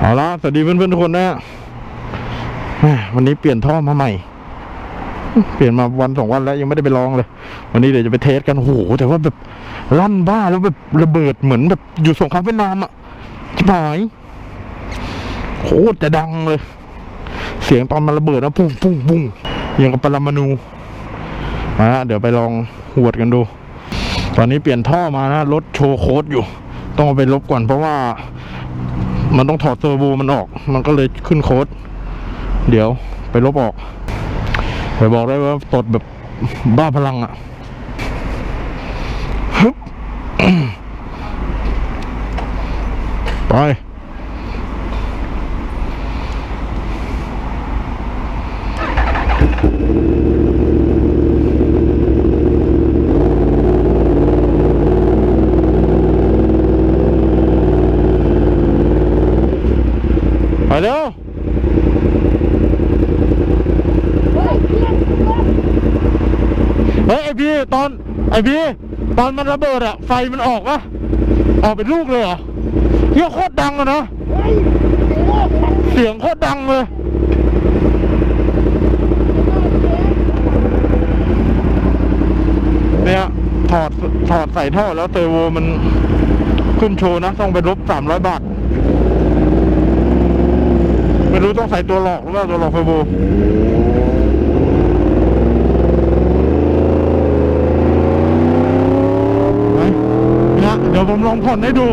เอาละสวัสดีเพื่อนๆทุกคนนะวันนี้เปลี่ยนท่อมาใหม่ เปลี่ยนมาวันสองวันแล้วยังไม่ได้ไปลองเลย วันนี้เดี๋ยวจะไปเทสกันโอ้โหแต่ว่าแบบลั่นบ้าแล้วแบบระเบิดเหมือนแบบอยู่สงครามเวียดนามอะชิบหายโคตรจะดังเลย เสียงตอนมันระเบิดนะปุ้งปุ้งปุ้งอย่างกับปรมาณูมาเดี๋ยวไปลองหวดกันดู ตอนนี้เปลี่ยนท่อมานะรถโชว์โค้ดอยู่ ต้องเอาไปลบก่อนเพราะว่า มันต้องถอดเทอร์โบมันออก มันก็เลยขึ้นโค้ด เดี๋ยวไปลบออกไปบอกได้ว่าตดแบบบ้าพลังอะ่ะฮึบไปเร็ว เฮ้ยไอพี่ตอนไอพี่ต อนมันระเบิดอะไฟมันออกปะออกเป็นลูกเลยเหรอเฮียโคตรดังอะนะเสียงโคตรดังเลยเนี่ยถอดถอดใส่ท่อแล้วเตอร์โวมันขึ้นโชว์นะ ต้องไปลบสามร้อยบาท ไม่รู้ต้องใส่ตัวหลอกหรือเปล่าตัวหลอกเทอร์โบ ไหนเนี่ยเดี๋ยวผม ลองผ่อนให้ดู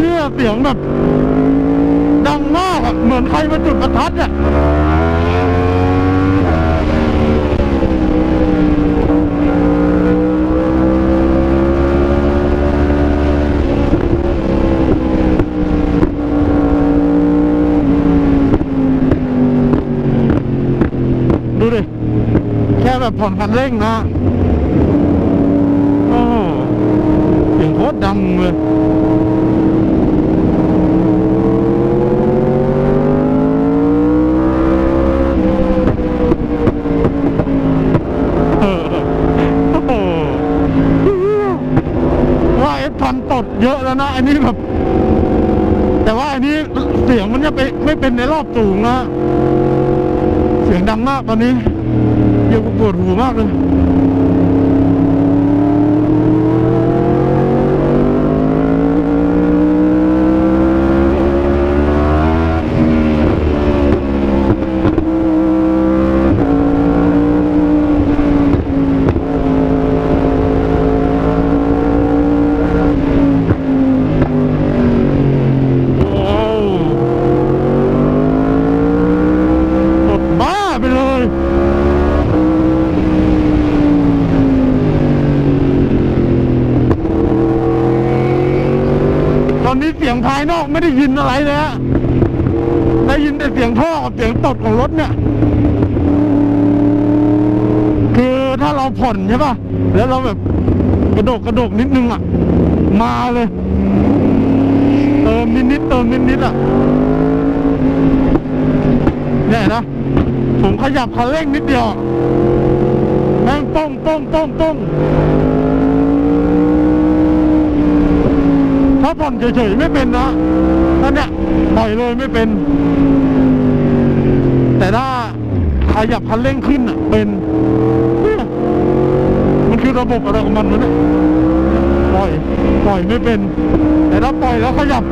เนี่ยเสียงแบบดังมากอะเหมือนใครมาจุดประทัดอะดูดิ แค่แบบ ผ่อนคันเร่งนะโอ้โหเสียงโคตรดังเลยเออโอ้โหว่าเอฟพันตดเยอะแล้วนะอันนี้แบบแต่ว่าอันนี้เสียงมันจะไปไม่เป็นในรอบสูงนะเสียงดังมากตอนนี้ เยี่ยวกูปวดหัวมากเลย โอ้วหมดบ้าไปเลย ตอนนี้เสียงภายนอกไม่ได้ยินอะไรเลยฮะได้ยินแต่ เสียงท่อกับเสียงตดของรถเนี่ย คือถ้าเราผ่อนใช่ป่ะ แล้วเราแบบกระโดกกระโดกนิดนึงอะ มาเลย เติมนิดนิดๆเติมนิดนิดๆอะเนี่ยนะ ผมขยับคันเร่งนิดเดียวแม่งป้องป้องป้องป้องถ้าผ่อนเฉยๆไม่เป็นนะนั่นเนี่ยปล่อยเลยไม่เป็น แต่ถ้าขยับคันเร่งขึ้นอะเป็นมันคือระบบอะไรของมันวะเนี่ยปล่อยปล่อยไม่เป็น แต่ถ้าปล่อยแล้วขยับ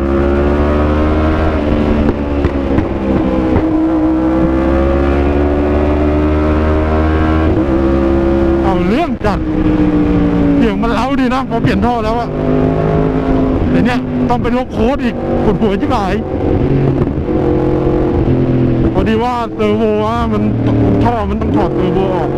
เอาเรื่องจัดเสียงมันเล้าดีนะพอเปลี่ยนท่อแล้วอะแต่เนี้ยต้องไปลบโค้ดอีกปวดหัวชิบหายีว่าเซอร์โวว่ามันท่อมันต้องถอดเซอร์โวออก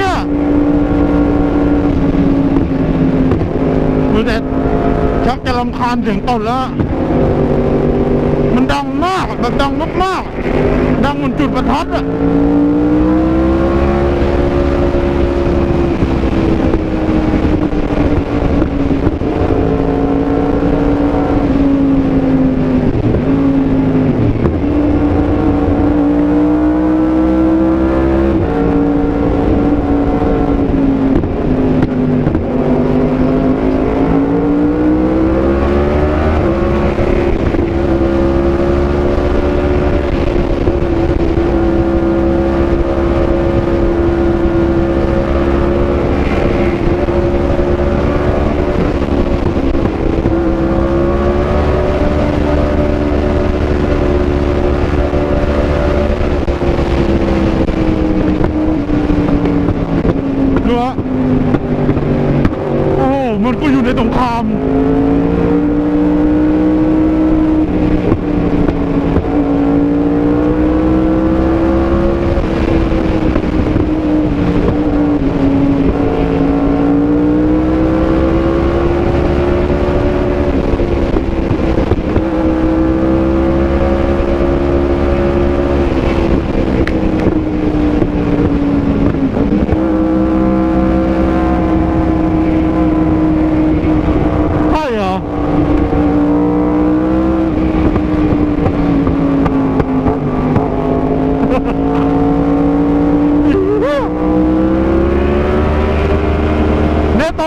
เนี่ยดูแต่ชักจะลำคาญถึงตนแล้ว มันดังมากแบบดังมากๆดังเหมือนจุดประทัดอะ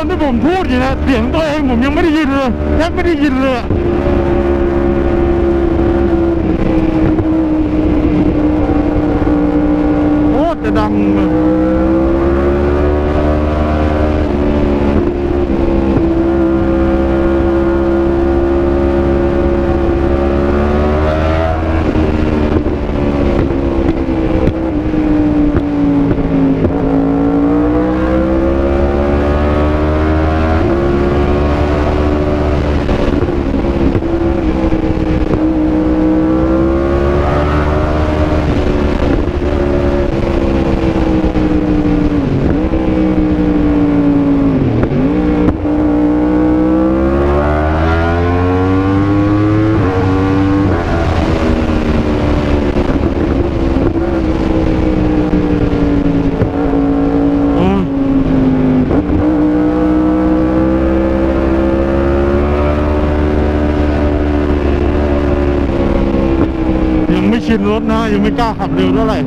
อนที่ผมพูดอยู่นะเสียงตัวเองผมยังไม่ได้ยินเลยแทบไม่ได้ยินเลยโอ้จะดังเลยอืมยังไม่ชินรถนะ ยังไม่กล้าขับเร็วเท่าไหร่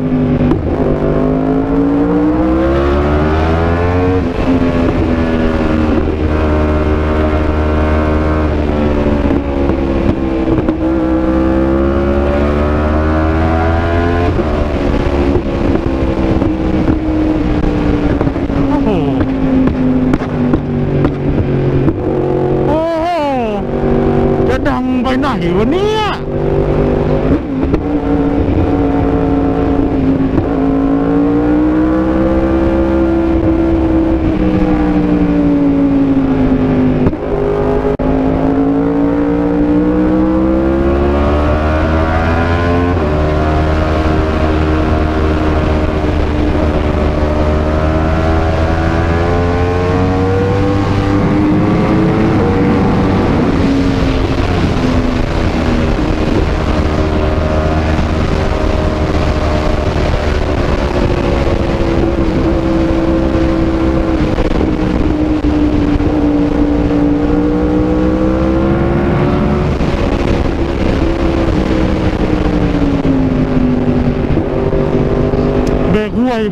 โอ้โห โอ้โห จะดังไปไหนวะเนี่ย เบรกห่วย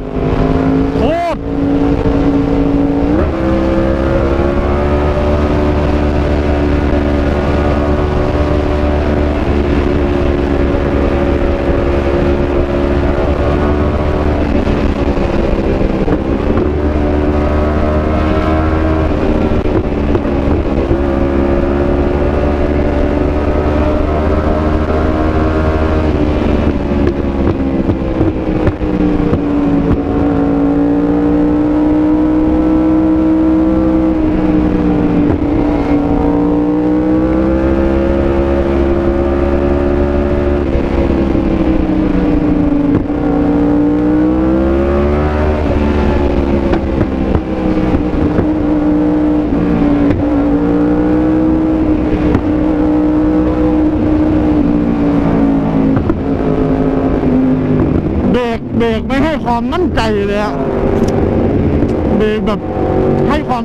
โคตร ความมั่นใจเลยอะเบรกแบบให้ความ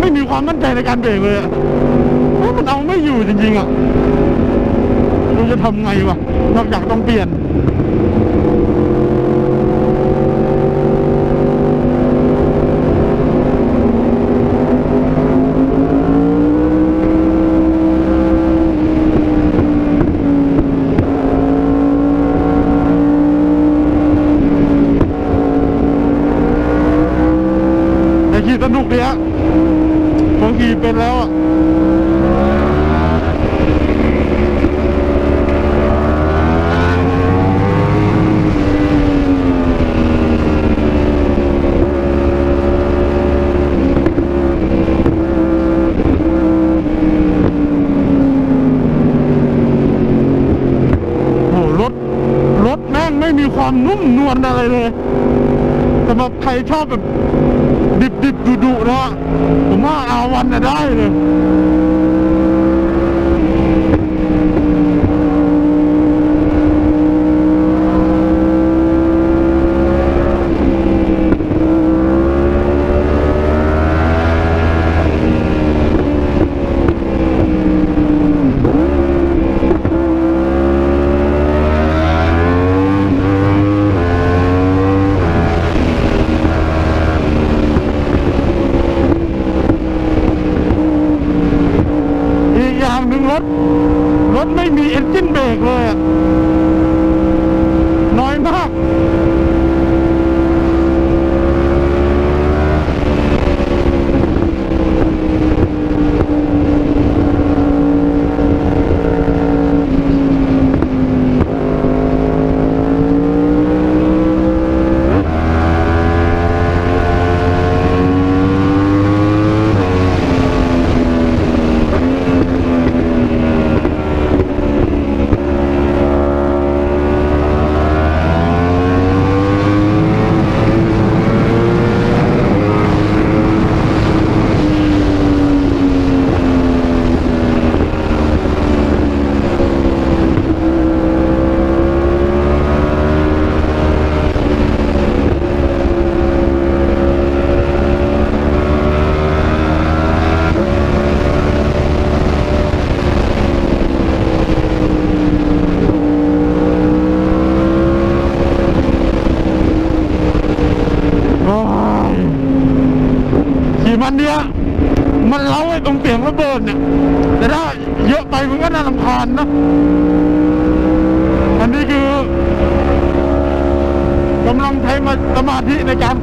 ไม่มีความมั่นใจในการเบรกเลยอะเพราะมันเอาไม่อยู่จริงๆอะเราจะทำไงวะนอกจากต้องเปลี่ยน แต่ขี่สนุกดีฮะบางทีเป็นแล้วอะ โหรถ รถแม่งไม่มีความ วนอะไรเลยสำหรับใครชอบแบบดิบดิบดุดุๆนะผมว่าอาวันน่ะได้เลย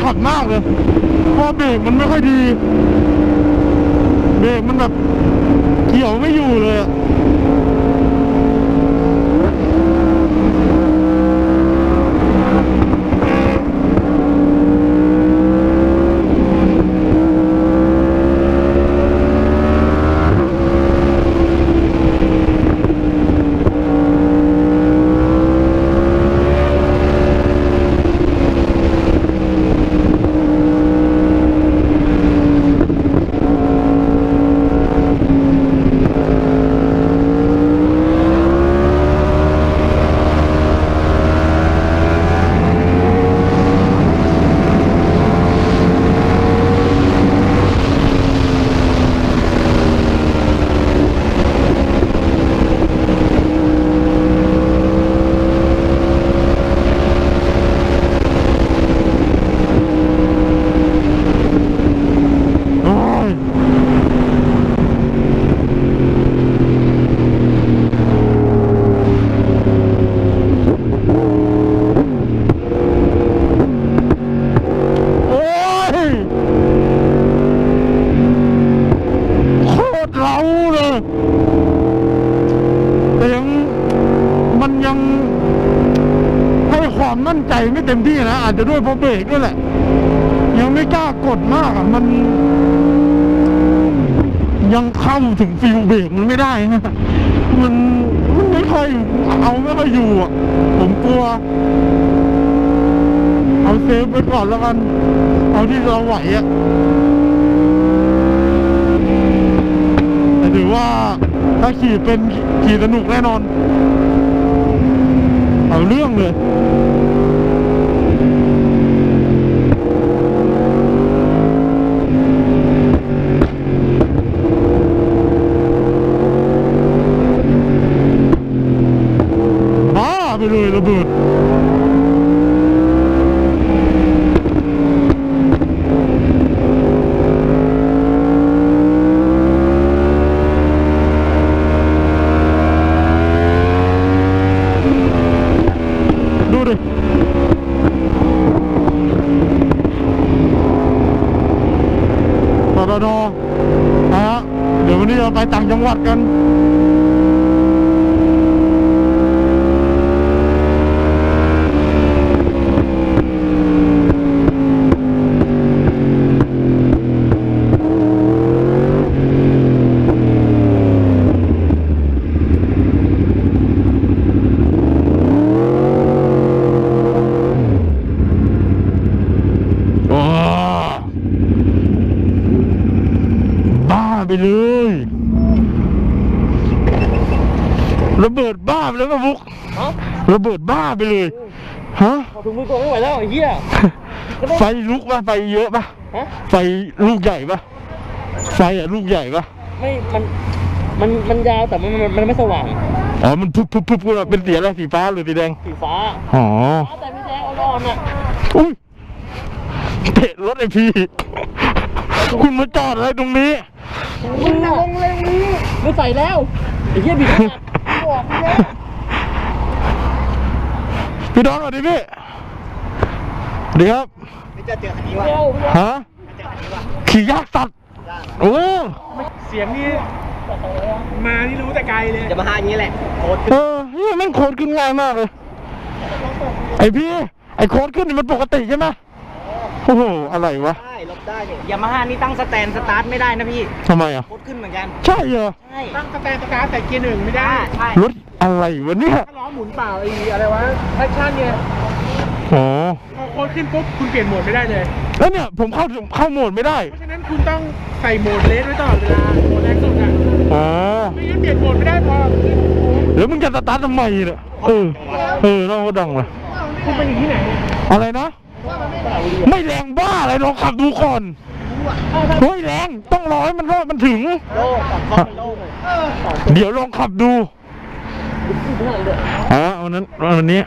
ขัดมากเลยเพราะเบรกมันไม่ค่อยดี เบรกมันแบบเกี่ยวไม่อยู่เลยอะ โอ้ยโอ้ยโคตรเล้าเลย แต่ยัง มันยัง ให้ความมั่นใจไม่เต็มที่นะอาจจะด้วยเพราะเบรกด้วยแหละ ยังไม่กล้ากดมากอะมัน ยังเข้าถึงฟิลเบรกมันไม่ได้นะมันมันไม่ค่อยเอาไม่ค่อยอยู่อะผมกลัว เอาเซฟไว้ก่อนแล้วกัน เอาที่เราไหวอะแต่ถือว่าถ้าขี่เป็นขี่สนุกแน่นอน เอาเรื่องเลย ดี๋ยววันนี้เราไปต่างจังหวัดกัน ว้าบ้าไปเลย ระเบิดบ้าไปเลยป่ะมุกฮะระเบิดบ้าไปเลยฮะพอถึงมือตัวไม่ไหวแล้วไอ้เหี้ยไฟลุกป่ะไฟเยอะป่ะฮะไฟลูกใหญ่ป่ะไฟอะลูกใหญ่ป่ะไม่มันมันมันยาวแต่มันมันมันไม่สว่างอ๋อมันพุบพุบพุบขึ้นมาเป็นสีอะไรสีฟ้าหรือสีแดงสีฟ้าอ๋อฟ้าแต่ไม่แดงอ่อนๆอะอุ้ยเตะรถไอพี่ คุณมาจอดอะไรตรงนี้ มึงลงเร็วนี้ไม่ใส่แล้วไอ้เหี้ยบิดหักบอก พี่แล้วพี่ดอนสวัสดีพี่สวัสดีครับเดี๋ยวเดี๋ยวฮะขี่ยากสัตว์โอ้เสียงนี่มานี่รู้แต่ไกลเลยจะมาหาอย่างนี้แหละโคตรเออเฮ้ยแม่งโคตรขึ้นง่ายมากเลยไอพี่ไอโคตรขึ้นนี่มันปกติใช่ไหมโอ้โหอะไรวะได้ ลบได้เนี่ยยามาฮ่านี่ตั้งสแตนสตาร์ทไม่ได้นะพี่ทำไมอะโคตรขึ้นเหมือนกัน ใช่เหรอใช่ตั้งสแตนสตาร์ทแต่เกียร์หนึ่งไม่ได้ ใช่รถอะไรวะเนี่ยถ้าล้อหมุนเปล่าไอ้อะไรวะแอคชั่นเนี่ยอ๋อพอโค้ดขึ้นปุ๊บคุณเปลี่ยนโหมดไม่ได้เลยแล้วเนี่ยผมเข้าเข้าโหมดไม่ได้ เพราะฉะนั้นคุณต้องใส่โหมดเลสไว้ตลอดเวลาโหมดแรงสุดอะอ๋อไม่งั้นเปลี่ยนโหมดไม่ได้พอแล้วมึงจะสตาร์ททำไมเนี่ยเออเออเราก็ดังเลยคุณไปอยู่ที่ไหนเนี่ยอะไรนะ ไม่แรงบ้าอะไรลองขับดูก่อนเฮ้ยแรงต้องร้อยมันรอดมันถึง เดี๋ยวลองขับดูอ๋อวันนั้นวันนี้